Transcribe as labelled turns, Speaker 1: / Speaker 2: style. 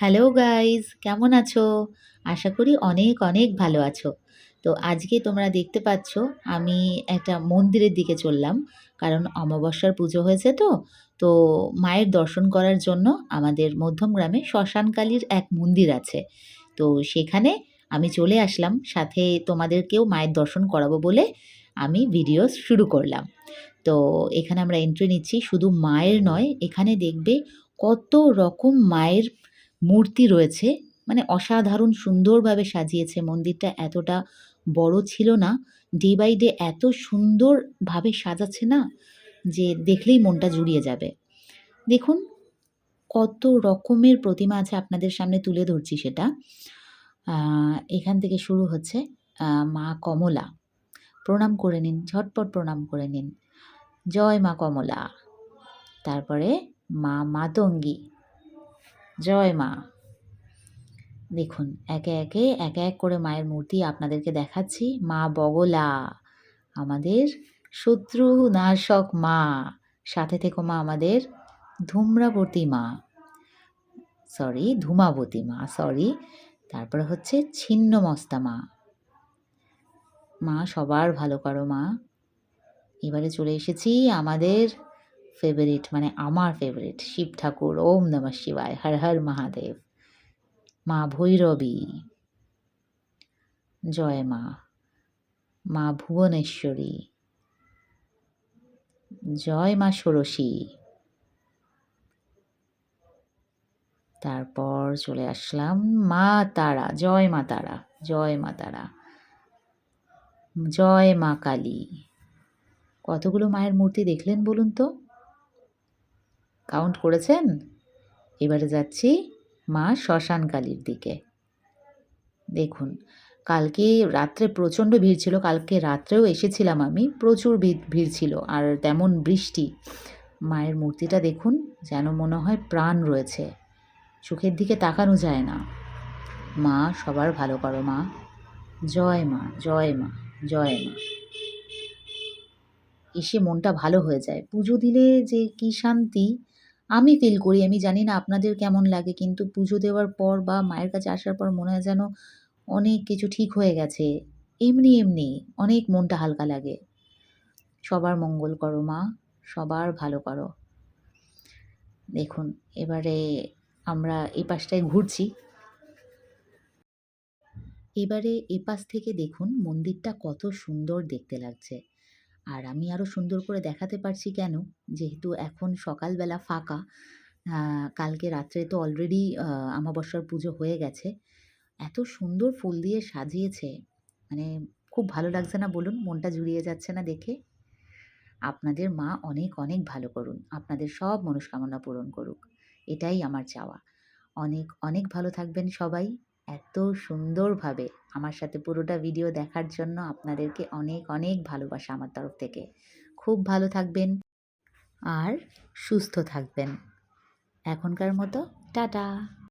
Speaker 1: Hello guys, কেমন আছো? আশা করি অনেক অনেক ভালো আছো। তো আজকে তোমরা দেখতে পাচ্ছ, আমি একটা মন্দিরের দিকে চললাম। কারণ অমাবস্যার পুজো হয়েছে তো তো মায়ের দর্শন করার জন্য আমাদের মধ্যম গ্রামে শ্মশানকালীর এক মন্দির আছে। তো সেখানে আমি চলে আসলাম, সাথে তোমাদেরকেও মায়ের দর্শন করাবো বলে আমি ভিডিও শুরু করলাম। তো এখানে আমরা এন্ট্রি নিচ্ছি, শুধু মায়ের নয়, এখানে দেখবে কত রকম মায়ের মূর্তি রয়েছে। মানে অসাধারণ সুন্দরভাবে সাজিয়েছে। মন্দিরটা এতটা বড় ছিল না। ডে বাই ডে এত সুন্দরভাবে সাজাচ্ছে না যে দেখলেই মনটা জুড়িয়ে যাবে। দেখুন, কত রকমের প্রতিমা আছে আপনাদের সামনে তুলে ধরছি সেটা। এখান থেকে শুরু হচ্ছে মা কমলা। প্রণাম করে নিন, ঝটপট প্রণাম করে নিন। জয় মা কমলা। তারপরে মা মাতঙ্গী। জয় মা। দেখুন, একে একে, এক এক করে মায়ের মূর্তি আপনাদেরকে দেখাচ্ছি। মা বগলা, আমাদের শত্রু নাশক মা। সাথে থেকো মা, আমাদের ধূম্রাবতী মা। সরি, ধূমাবতী মা, সরি। তারপরে হচ্ছে ছিন্নমস্তা মা। মা, সবার ভালো করো মা। এবারে চলে এসেছি আমাদের ফেভারিট মানে আমার ফেভারিট শিব ঠাকুর, ওম নমঃ শিবায়, হর হর মহাদেব, মা ভৈরবী, জয় মা মা ভুবনেশ্বরী, জয় মা ষোড়শী। তারপর চলে আসলাম মা তারা, জয় মা তারা, জয় মা তারা, জয় মা কালী। কতগুলো মায়ের মূর্তি দেখলেন বলুন তো? কাউন্ট করেছেন? এবারে যাচ্ছি মা শ্মশান কালীর দিকে। দেখুন, কালকে রাত্রে প্রচণ্ড ভিড় ছিল, কালকে রাত্রেও এসেছিলাম আমি, প্রচুর ভিড় ভিড় ছিল, আর তেমন বৃষ্টি। মায়ের মূর্তিটা দেখুন, যেন মনে হয় প্রাণ রয়েছে। চোখের দিকে তাকানো যায় না। মা, সবার ভালো করো মা। জয় মা জয় মা জয় মা। এসে মনটা ভালো হয়ে যায়। পুজো দিলে যে কি শান্তি আমি ফিল করি, আমি জানি না আপনাদের কেমন লাগে, কিন্তু পুজো দেওয়ার পর বা মায়ের কাছে আসার পর মনে হয় যেন অনেক কিছু ঠিক হয়ে গেছে। এমনি এমনি অনেক মনটা হালকা লাগে। সবার মঙ্গল করো মা, সবার ভালো করো। দেখুন, এবারে আমরা এই পাশটায় ঘুরছি। এবারে এপাশ থেকে দেখুন, মন্দিরটা কত সুন্দর দেখতে লাগছে। আর আমি আরও সুন্দর করে দেখাতে পারছি কেন? যেহেতু এখন সকালবেলা ফাঁকা কালকে রাত্রে তো অলরেডি আমাবস্যার পুজো হয়ে গেছে। এত সুন্দর ফুল দিয়ে সাজিয়েছে। মানে খুব ভালো লাগছে না বলুন? মনটা জুড়িয়ে যাচ্ছে না দেখে। আপনাদের মা অনেক অনেক ভালো করুন। আপনাদের সব মনস্কামনা পূরণ করুক। এটাই আমার চাওয়া। অনেক অনেক ভালো থাকবেন সবাই। এত সুন্দরভাবে আমার সাথে পুরোটা ভিডিও দেখার জন্য আপনাদেরকে অনেক অনেক ভালোবাসা আমার তরফ থেকে। খুব ভালো থাকবেন আর সুস্থ থাকবেন। এখনকার মতো, টাটা।